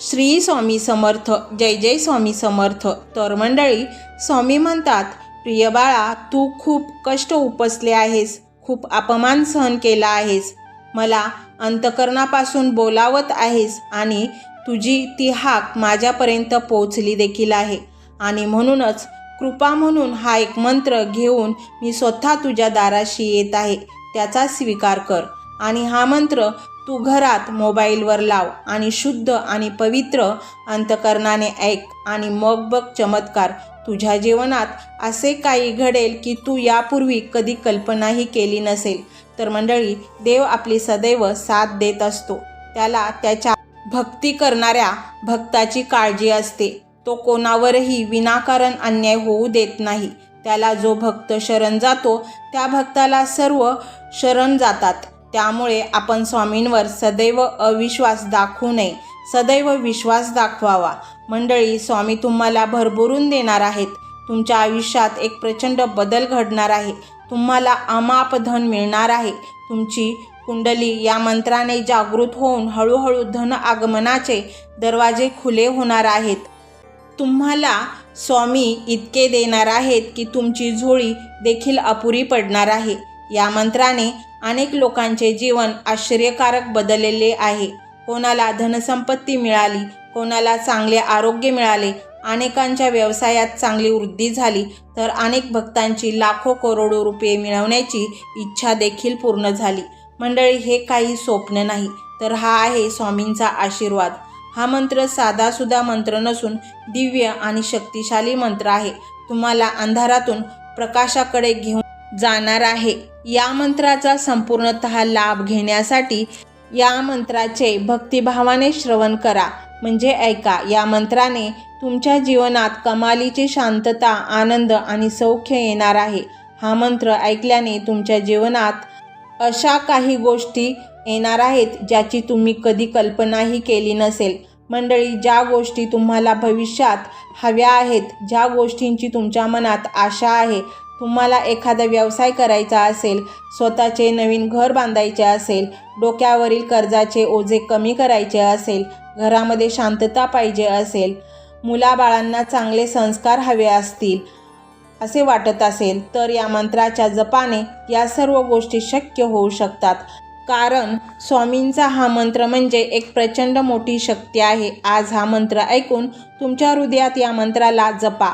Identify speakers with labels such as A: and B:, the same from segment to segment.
A: श्री स्वामी समर्थ जय जय स्वामी समर्थ. तर मंडळी स्वामी म्हणतात प्रिय बाळा तू खूप कष्ट उपसले आहेस खूप अपमान सहन केला आहेस. मला अंतकरणापासून बोलावत आहेस आणि तुझी ती हाक माझ्यापर्यंत पोचली देखील आहे. आणि म्हणूनच कृपा म्हणून हा एक मंत्र घेऊन मी स्वतः तुझ्या दाराशी येत आहे त्याचा स्वीकार कर. आणि हा मंत्र तू घरात मोबाईलवर लाव आणि शुद्ध आणि पवित्र अंतकरणाने ऐक आणि मग बघ चमत्कार. तुझ्या जीवनात असे काही घडेल की तू यापूर्वी कधी कल्पनाही केली नसेल. तर मंडळी देव आपली सदैव साथ देत असतो. त्याला त्याच्या भक्ती करणाऱ्या भक्ताची काळजी असते. तो कोणावरही विनाकारण अन्याय होऊ देत नाही. त्याला जो भक्त शरण जातो त्या भक्ताला सर्व शरण जातात. त्यामुळे आपण स्वामींवर सदैव अविश्वास दाखवू नये. सदैव विश्वास दाखवावा. मंडळी स्वामी तुम्हाला भरभरून देणार आहेत. तुमच्या आयुष्यात एक प्रचंड बदल घडणार आहे. तुम्हाला अमाप धन मिळणार आहे. तुमची कुंडली या मंत्राने जागृत होऊन हळूहळू धन आगमनाचे दरवाजे खुले होणार आहेत. तुम्हाला स्वामी इतके देणार आहेत की तुमची झोळी देखील अपुरी पडणार आहे. या मंत्राने अनेक लोकांचे जीवन आश्चर्यकारक बदललेले आहे. कोणाला धनसंपत्ती मिळाली कोणाला चांगले आरोग्य मिळाले अनेकांच्या व्यवसायात चांगली वृद्धी झाली तर अनेक भक्तांची लाखो करोडो रुपये मिळवण्याची इच्छा देखील पूर्ण झाली. मंडळी हे काही स्वप्न नाही तर हा आहे स्वामींचा आशीर्वाद. हा मंत्र साधासुद्धा मंत्र नसून दिव्य आणि शक्तिशाली मंत्र आहे. तुम्हाला अंधारातून प्रकाशाकडे घेऊन जाणार आहे. या मंत्राचा संपूर्णत लाभ घेण्यासाठी या मंत्राचे भक्तिभावाने श्रवण करा. म्हणजे ऐका या मंत्राने तुमच्या जीवनात कमालीची शांतता आनंद आणि सौख्य येणार आहे. हा मंत्र ऐकल्याने तुमच्या जीवनात अशा काही गोष्टी येणार आहेत ज्याची तुम्ही कधी कल्पनाही केली नसेल. मंडळी ज्या गोष्टी तुम्हाला भविष्यात हव्या आहेत ज्या गोष्टींची तुमच्या मनात आशा आहे तुम्हाला एखादा व्यवसाय करायचा असेल स्वतःचे नवीन घर बांधायचे असेल डोक्यावरील कर्जाचे ओझे कमी करायचे असेल घरामध्ये शांतता पाहिजे असेल मुलाबाळांना चांगले संस्कार हवे असतील असे वाटत असेल तर या मंत्राच्या जपाने या सर्व गोष्टी शक्य होऊ शकतात. कारण स्वामींचा हा मंत्र म्हणजे एक प्रचंड मोठी शक्ती आहे. आज हा मंत्र ऐकून तुमच्या हृदयात या मंत्राला जपा.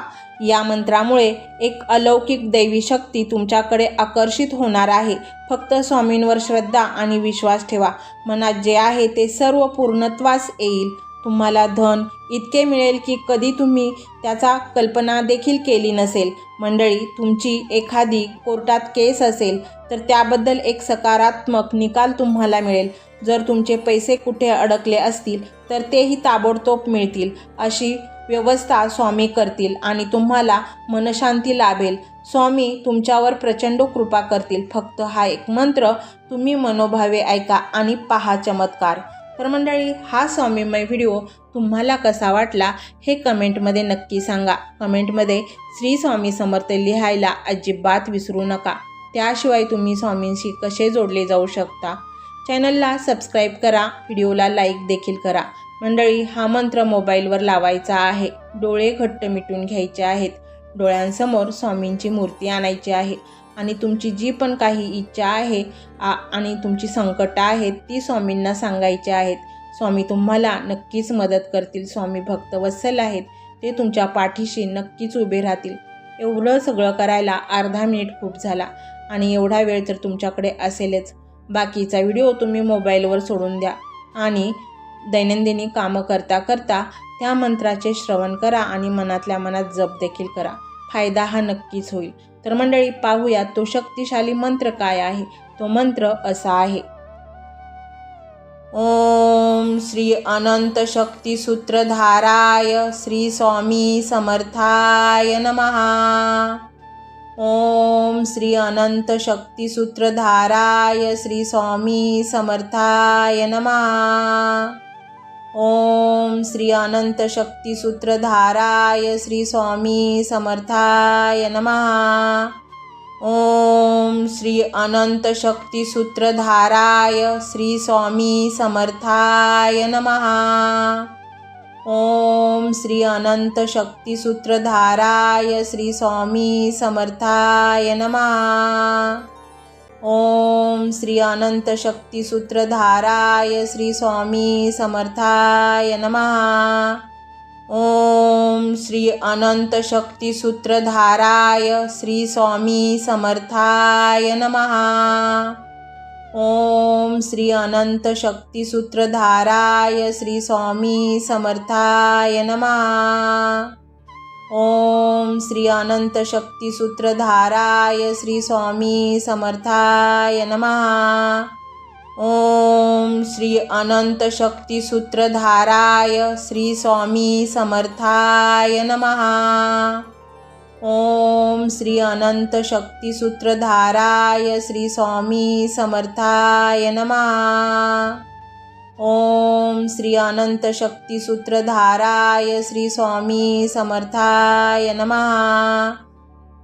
A: या मंत्रामुळे एक अलौकिक दैवी शक्ती तुमच्याकडे आकर्षित होणार आहे. फक्त स्वामींवर श्रद्धा आणि विश्वास ठेवा. मनात जे आहे ते सर्व पूर्णत्वास येईल. तुम्हाला धन इतके मिळेल की कधी तुम्ही त्याचा कल्पना देखील केली नसेल. मंडळी तुमची एखादी कोर्टात केस असेल तर त्याबद्दल एक सकारात्मक निकाल तुम्हाला मिळेल. जर तुमचे पैसे कुठे अडकले असतील तर तेही ताबडतोब मिळतील. अशी व्यवस्था स्वामी करतील आणि तुम्हाला मनशांती लाभेल. स्वामी तुमच्यावर प्रचंड कृपा करतील. फक्त हा एक मंत्र तुम्ही मनोभावे ऐका आणि पहा चमत्कार. तर मंडळी हा स्वामीमय व्हिडिओ तुम्हाला कसा वाटला हे कमेंटमध्ये नक्की सांगा. कमेंटमध्ये श्री स्वामी समर्थ लिहायला अजिबात विसरू नका. त्याशिवाय तुम्ही स्वामींशी कसे जोडले जाऊ शकता? चॅनलला सबस्क्राईब करा व्हिडिओला लाईक देखील करा. मंडळी हा मंत्र मोबाईलवर लावायचा आहे. डोळे घट्ट मिटून घ्यायचे आहेत. डोळ्यांसमोर स्वामींची मूर्ती आणायची आहे. आणि तुमची जी पण काही इच्छा आहे आ आणि तुमची संकटं आहेत ती स्वामींना सांगायची आहेत. स्वामी तुम्हाला नक्कीच मदत करतील. स्वामी भक्त वत्सल आहेत. ते तुमच्या पाठीशी नक्कीच उभे राहतील. एवढं सगळं करायला अर्धा मिनिट खूप झाला. आणि एवढा वेळ तर तुमच्याकडे असेलच. बाकीचा व्हिडिओ तुम्ही मोबाईलवर सोडून द्या. आणि दैनंदिनी कामं करता करता त्या मंत्राचे श्रवण करा आणि मनातल्या मनात जप देखील करा. फायदा हा नक्कीच होईल. तर मंडळी पाहूया तो शक्तिशाली मंत्र काय आहे? तो मंत्र असा आहे. ओम श्री अनंत शक्ती सूत्रधाराय श्री स्वामी समर्थाय नमहा ओम श्री अनंत शक्ती सूत्रधाराय श्री स्वामी समर्थाय नमः. ओम श्री अनंत शक्ती सूत्रधाराय श्री स्वामी समर्थाय नमः। ओम श्री अनंत शक्ती सूत्रधाराय श्री स्वामी समर्थाय नमः। ओम श्री अनंत शक्ती सूत्रधाराय श्री स्वामी समर्थाय नमः। ओम श्री अनंत शक्ती सूत्रधाराय श्री स्वामी समर्थाय नमः। ओम श्री अनंत शक्ती सूत्रधाराय श्री स्वामी समर्थाय नमः। ओम श्री अनंत शक्ती सूत्रधाराय श्री स्वामी समर्थाय नमः। ओम श्री अनंत शक्ती सूत्रधाराय श्री स्वामी समर्थाय नमः। ओम श्री अनंत शक्ती सूत्रधाराय श्री स्वामी समर्थाय नमः। ओम श्री अनंत शक्ती सूत्रधाराय श्री स्वामी समर्थाय नमः। ओम श्री अनंत शक्ती सूत्रधाराय श्री स्वामी समर्थाय नमः।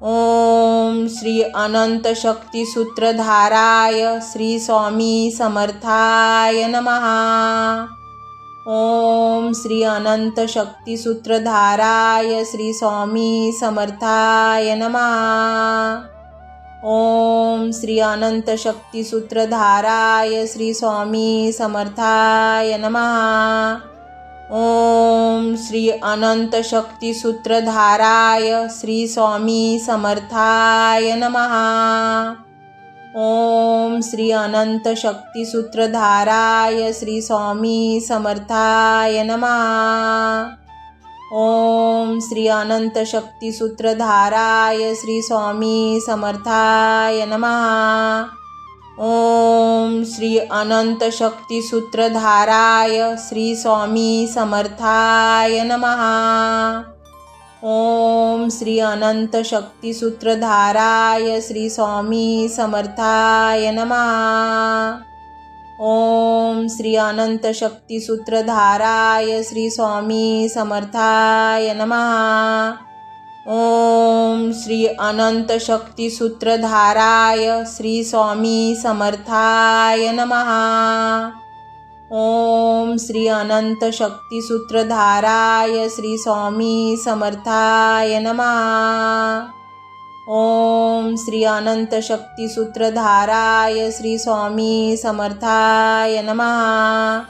A: ओम श्री अनंत शक्ती सूत्रधाराय श्री स्वामी समर्थाय नमहा ओम श्री अनंत शक्ती सूत्रधाराय श्री स्वामी समर्थाय नमहा ओम श्री अनंत शक्ती सूत्रधाराय श्री स्वामी समर्थाय नमः। ओम श्री अनंत शक्ती सूत्रधाराय श्री स्वामी समर्थाय नमः। ओम श्री अनंत शक्ती सूत्रधाराय श्री स्वामी समर्थाय नमः। ओम श्री अनंत शक्ती सूत्रधाराय श्री स्वामी समर्थाय नमः। ओम श्री अनंत शक्ती सूत्रधाराय श्री स्वामी समर्थाय नमः। ओम श्री अनंत शक्ती सूत्रधाराय श्री स्वामी समर्थाय नमः। ओम श्री अनंत शक्ती सूत्रधाराय श्री स्वामी समर्थाय नमः। ओम श्री अनंत शक्ती सूत्रधाराय श्री स्वामी समर्थाय नमः। ओम श्री अनंत शक्ती सूत्रधाराय श्री स्वामी समर्थाय नमः। ओम श्री अनंत शक्ती सूत्रधाराय श्री स्वामी समर्थाय नमः।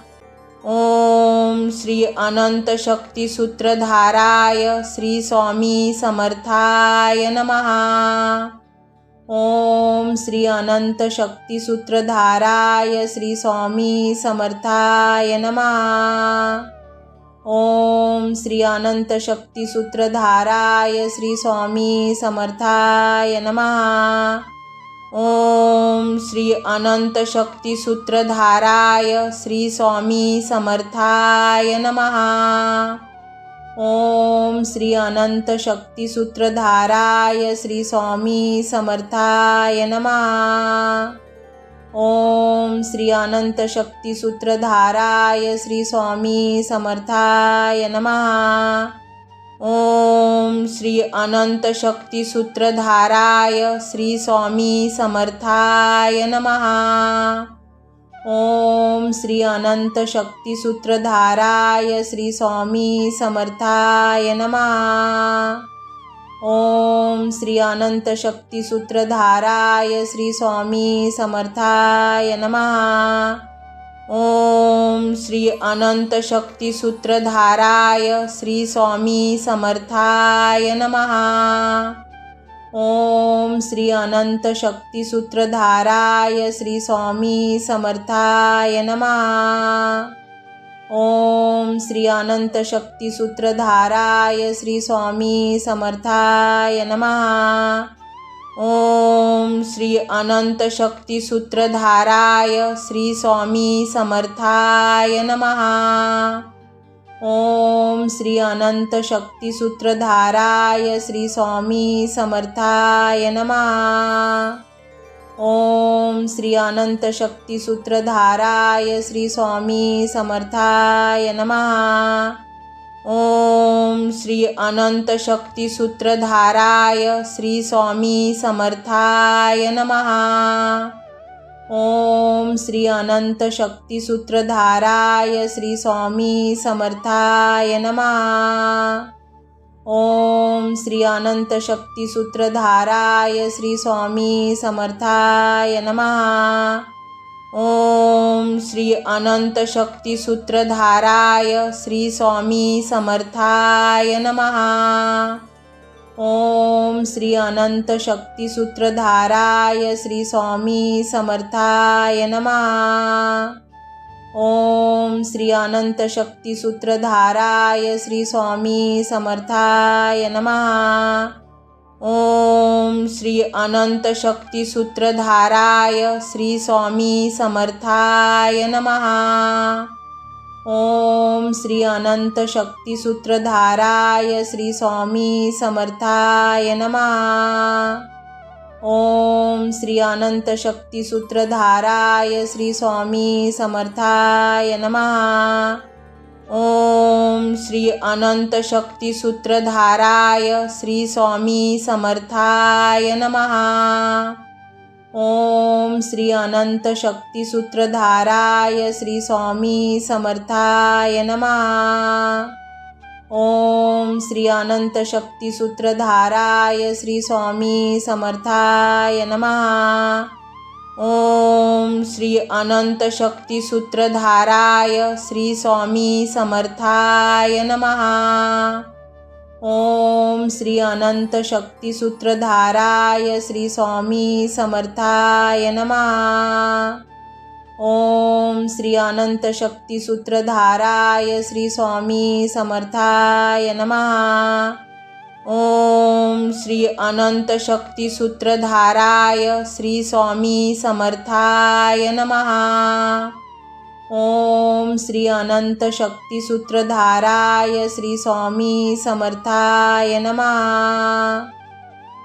A: ओम श्री अनंत शक्ती सूत्रधाराय श्री स्वामी समर्थाय नमः। ओम श्री अनंत शक्ती सूत्रधाराय श्री स्वामी समर्थाय नमः। ओम श्री अनंत शक्ती सूत्रधाराय श्री स्वामी समर्थाय नमः। ओम श्री अनंत शक्ती सूत्रधाराय श्री स्वामी समर्थाय नमः। ओम श्री अनंत शक्ती सूत्रधाराय श्री स्वामी समर्थाय नमः। ओम श्री अनंत शक्ती सूत्रधाराय श्री स्वामी समर्थाय नमः। ओम श्री अनंत शक्ती सूत्रधाराय श्री स्वामी समर्थाय नमः। ओम श्री अनंत शक्ती सूत्रधाराय श्री स्वामी समर्थाय नमः। ओम श्री अनंत शक्ती सूत्रधाराय श्री स्वामी समर्थाय नमः। ओम श्री अनंत शक्ती सूत्रधाराय श्री स्वामी समर्थाय नमः। ओम श्री अनंत शक्ती सूत्रधाराय श्री स्वामी समर्थाय नमः। ओम श्री अनंत शक्ती सूत्रधाराय श्री स्वामी समर्थाय नमः। ओम श्री अनंत शक्ती सूत्रधाराय श्री स्वामी समर्थाय नमः। ओम श्री अनंत शक्ती सूत्रधाराय श्री स्वामी समर्थाय नमः। ओम श्री अनंत शक्ती सूत्रधाराय श्री स्वामी समर्थाय नमः। ओम श्री अनंत शक्ती सूत्रधाराय श्री स्वामी समर्थाय नमः। ओम श्री अनंत शक्ती सूत्रधाराय श्री स्वामी समर्थाय नमः। ओम श्री अनंत शक्ती सूत्रधाराय श्री स्वामी समर्थाय नमः। ओम श्री अनंत शक्ती सूत्रधाराय श्री स्वामी समर्थाय नमः। ओम श्री अनंत शक्ती सूत्रधाराय श्री स्वामी समर्थाय नमः। ओम श्री अनंत शक्ती सूत्रधाराय श्री स्वामी समर्थाय नमः। ओम श्री अनंत शक्ती सूत्रधाराय श्री स्वामी समर्थाय नमः। ओम श्री अनंत शक्ती सूत्रधाराय श्री स्वामी समर्थाय नमः। ओम श्री अनंत शक्ती सूत्रधाराय श्री स्वामी समर्थाय नमहा ओम श्री अनंत शक्ती सूत्रधाराय श्री स्वामी समर्थाय नमहा ओम श्री अनंत शक्ती सूत्रधाराय श्री स्वामी समर्थाय नमः। ओम श्री अनंत शक्ती सूत्रधाराय श्री स्वामी समर्थाय नमः। ओम श्री अनंत शक्ती सूत्रधाराय श्री स्वामी समर्थाय नमः। ओम श्री अनंत शक्ती सूत्रधाराय श्री स्वामी समर्थाय नमः। ओम श्री अनंत शक्ती सूत्रधाराय श्री स्वामी समर्थाय नमः। ओम श्री अनंत शक्ती सूत्रधाराय श्री स्वामी समर्थाय नमः। ओम श्री अनंत शक्ती सूत्रधाराय श्री स्वामी समर्थाय नमः।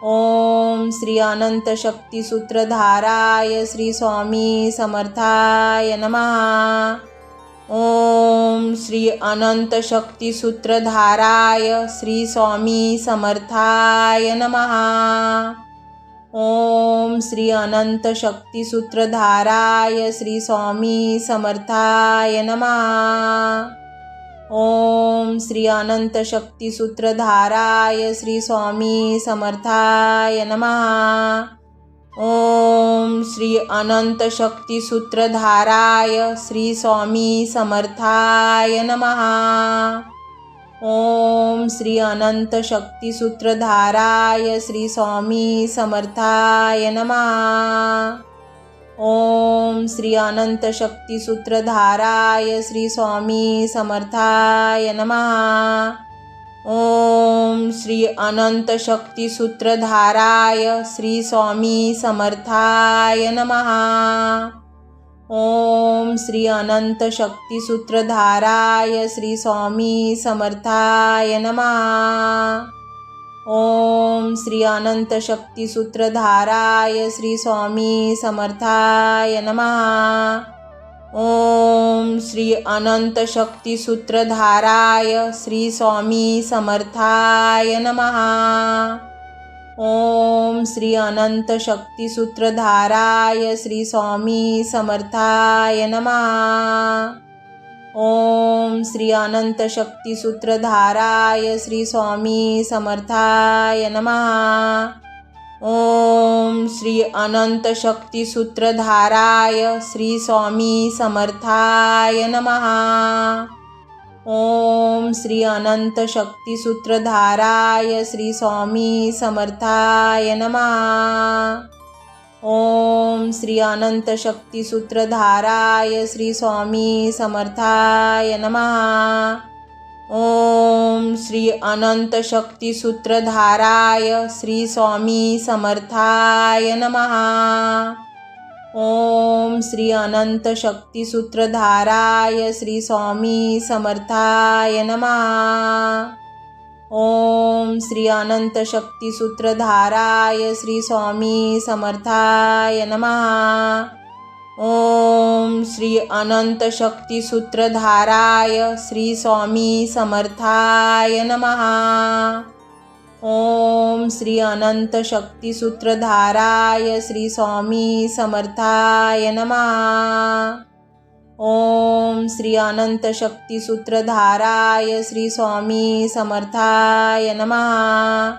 A: ओम श्री अनंत शक्ती सूत्रधाराय श्री स्वामी समर्थाय नमहा ओम श्री अनंत शक्ती सूत्रधाराय श्री स्वामी समर्थाय नमहा ओम श्री अनंत शक्ती सूत्रधाराय श्री स्वामी समर्थाय नमः। ओम श्री अनंत शक्ती सूत्रधाराय श्री स्वामी समर्थाय नमः। ओम श्री अनंत शक्ती सूत्रधाराय श्री स्वामी समर्थाय नमः। ओम श्री अनंत शक्ती सूत्रधाराय श्री स्वामी समर्थाय नमः। ओम श्री अनंत शक्ती सूत्रधाराय श्री स्वामी समर्थाय नमः। ओम श्री अनंत शक्ती सूत्रधाराय श्री स्वामी समर्थाय नमः। ओम श्री अनंत शक्ती सूत्रधाराय श्री स्वामी समर्थाय नमः। ओम श्री अनंत शक्ती सूत्रधाराय श्री स्वामी समर्थाय नमः। ओम श्री अनंत शक्ती सूत्रधाराय श्री स्वामी समर्थाय नमः। ओम श्री अनंत शक्ती सूत्रधाराय श्री स्वामी समर्थाय नमः। ओम श्री अनंत शक्ती सूत्रधाराय श्री स्वामी समर्थाय नमः। ओम श्री अनंत शक्ती सूत्रधाराय श्री स्वामी समर्थाय नमः। ओम श्री अनंत शक्ती सूत्रधाराय श्री स्वामी समर्थाय नमः। ओम श्री अनंत शक्ती सूत्रधाराय श्री स्वामी समर्थाय नमः। ओम श्री अनंत शक्ती सूत्रधाराय श्री स्वामी समर्थाय नमः। ओम श्री अनंत शक्ती सूत्रधाराय श्री स्वामी समर्थाय नमः। ओम श्री अनंत शक्ती सूत्रधाराय श्री स्वामी समर्थाय नमः। ओम श्री अनंत शक्ती सूत्रधाराय श्री स्वामी समर्थाय नमः। ओम श्री अनंत शक्ती सूत्रधाराय श्री स्वामी समर्थाय नमः। ओम श्री अनंत शक्ती सूत्रधाराय श्री स्वामी समर्थाय नमः।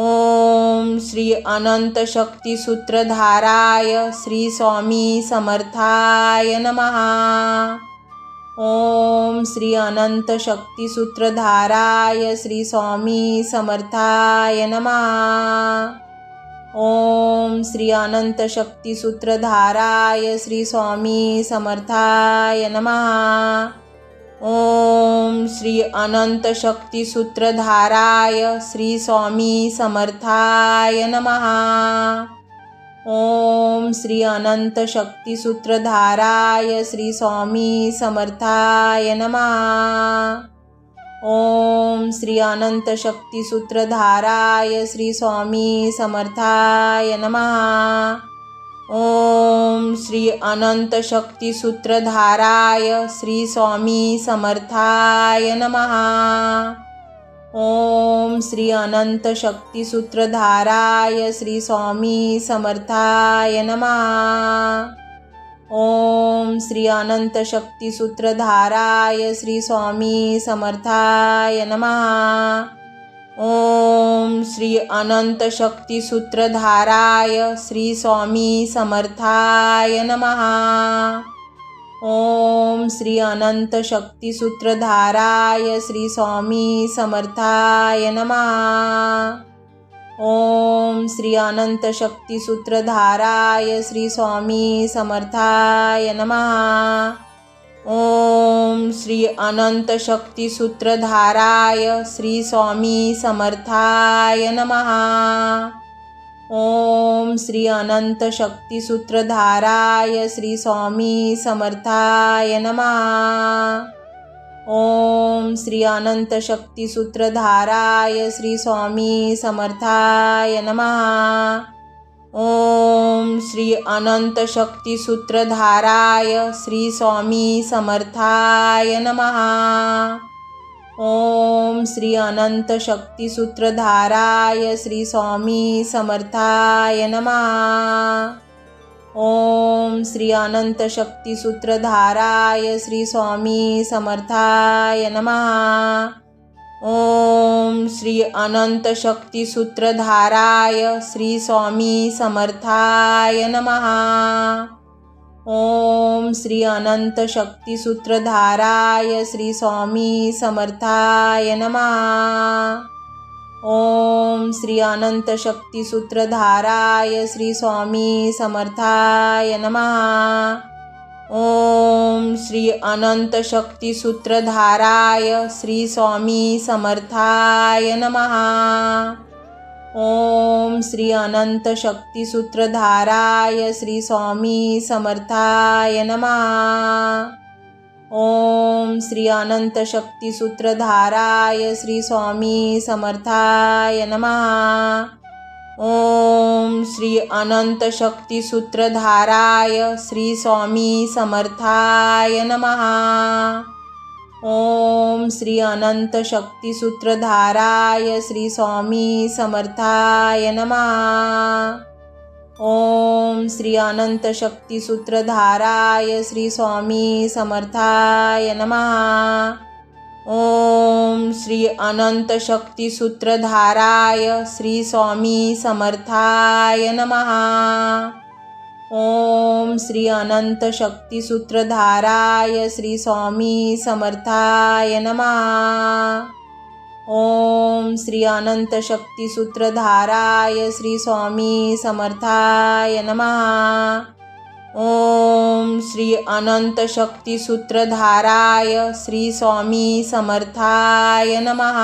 A: ओम श्री अनंत शक्ती सूत्रधाराय श्री स्वामी समर्थाय नमः। ओम श्री अनंत शक्ती सूत्रधाराय श्री स्वामी समर्थाय नमः। ओम श्री अनंत शक्ती सूत्रधाराय श्री स्वामी समर्थाय नमः। ओम श्री अनंत शक्ती सूत्रधाराय श्री स्वामी समर्थाय नमः। ओम श्री अनंत शक्ती सूत्रधाराय श्री स्वामी समर्थाय नमः। ओम श्री अनंत शक्ती सूत्रधाराय श्री स्वामी समर्थाय नमहा ओम श्री अनंत शक्ती सूत्रधाराय श्री स्वामी समर्थाय नमहा ओम श्री अनंत शक्ती सूत्रधाराय श्री स्वामी समर्थाय नमः। ओम श्री अनंत शक्ती सूत्रधाराय श्री स्वामी समर्थाय नमः। ओम श्री अनंत शक्ती सूत्रधाराय श्री स्वामी समर्थाय नमहा ओम श्री अनंत शक्ती सूत्रधाराय श्री स्वामी समर्थाय नमहा ओम श्री अनंत शक्ती सूत्रधाराय श्री स्वामी समर्थाय नमहा ओम श्री अनंत शक्ती सूत्रधाराय श्री स्वामी समर्थाय नमहा ओम श्री अनंत शक्ती सूत्रधाराय श्री स्वामी समर्थाय नमहा ओम श्री अनंत शक्ती सूत्रधाराय श्री स्वामी समर्थाय नमहा ओम श्री अनंत शक्ती सूत्रधाराय श्री स्वामी समर्थाय नमहा ओम श्री अनंत शक्ती सूत्रधाराय श्री स्वामी समर्थाय नमः। ओम श्री अनंत शक्ती सूत्रधाराय श्री स्वामी समर्थाय नमहा ओम श्री अनंत शक्ती सूत्रधाराय श्री स्वामी समर्थाय नमहा ओम श्री अनंत शक्ती सूत्रधाराय श्री स्वामी समर्थाय नमः। ओम श्री अनंत शक्ती सूत्रधाराय श्री स्वामी समर्थाय नमः। ओम श्री अनंत शक्ती सूत्रधाराय श्री स्वामी समर्थाय नमः। ओम श्री अनंत शक्ती सूत्रधाराय श्री स्वामी समर्थाय नमः। ओम श्री अनंत शक्ती सूत्रधाराय श्री स्वामी समर्थाय नमः। ओम श्री अनंत शक्ती सूत्रधाराय श्री स्वामी समर्थाय नमः। ओम श्री अनंत शक्ती सूत्रधाराय श्री स्वामी समर्थाय नमः। ओम श्री अनंत शक्ती सूत्रधाराय श्री स्वामी समर्थाय नमः। ओम श्री अनंत शक्ती सूत्रधाराय श्री स्वामी समर्थाय नमः। ओम श्री अनंत शक्ती सूत्रधाराय श्री स्वामी समर्थाय नमः। ओम श्री अनंत शक्ती सूत्रधाराय श्री स्वामी समर्थाय नमः। ओम श्री अनंत शक्ती सूत्रधाराय श्री स्वामी समर्थाय नमः।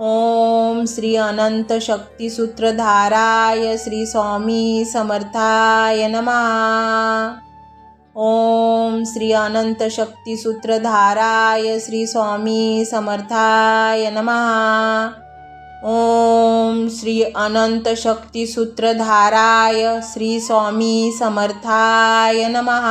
A: ओम श्री अनंत शक्ती सूत्रधाराय श्री स्वामी समर्थाय नमः। ओम श्री अनंत शक्ती सूत्रधाराय श्री स्वामी समर्थाय नमः। ओम श्री अनंत शक्ती सूत्रधाराय श्री स्वामी समर्थाय नमः।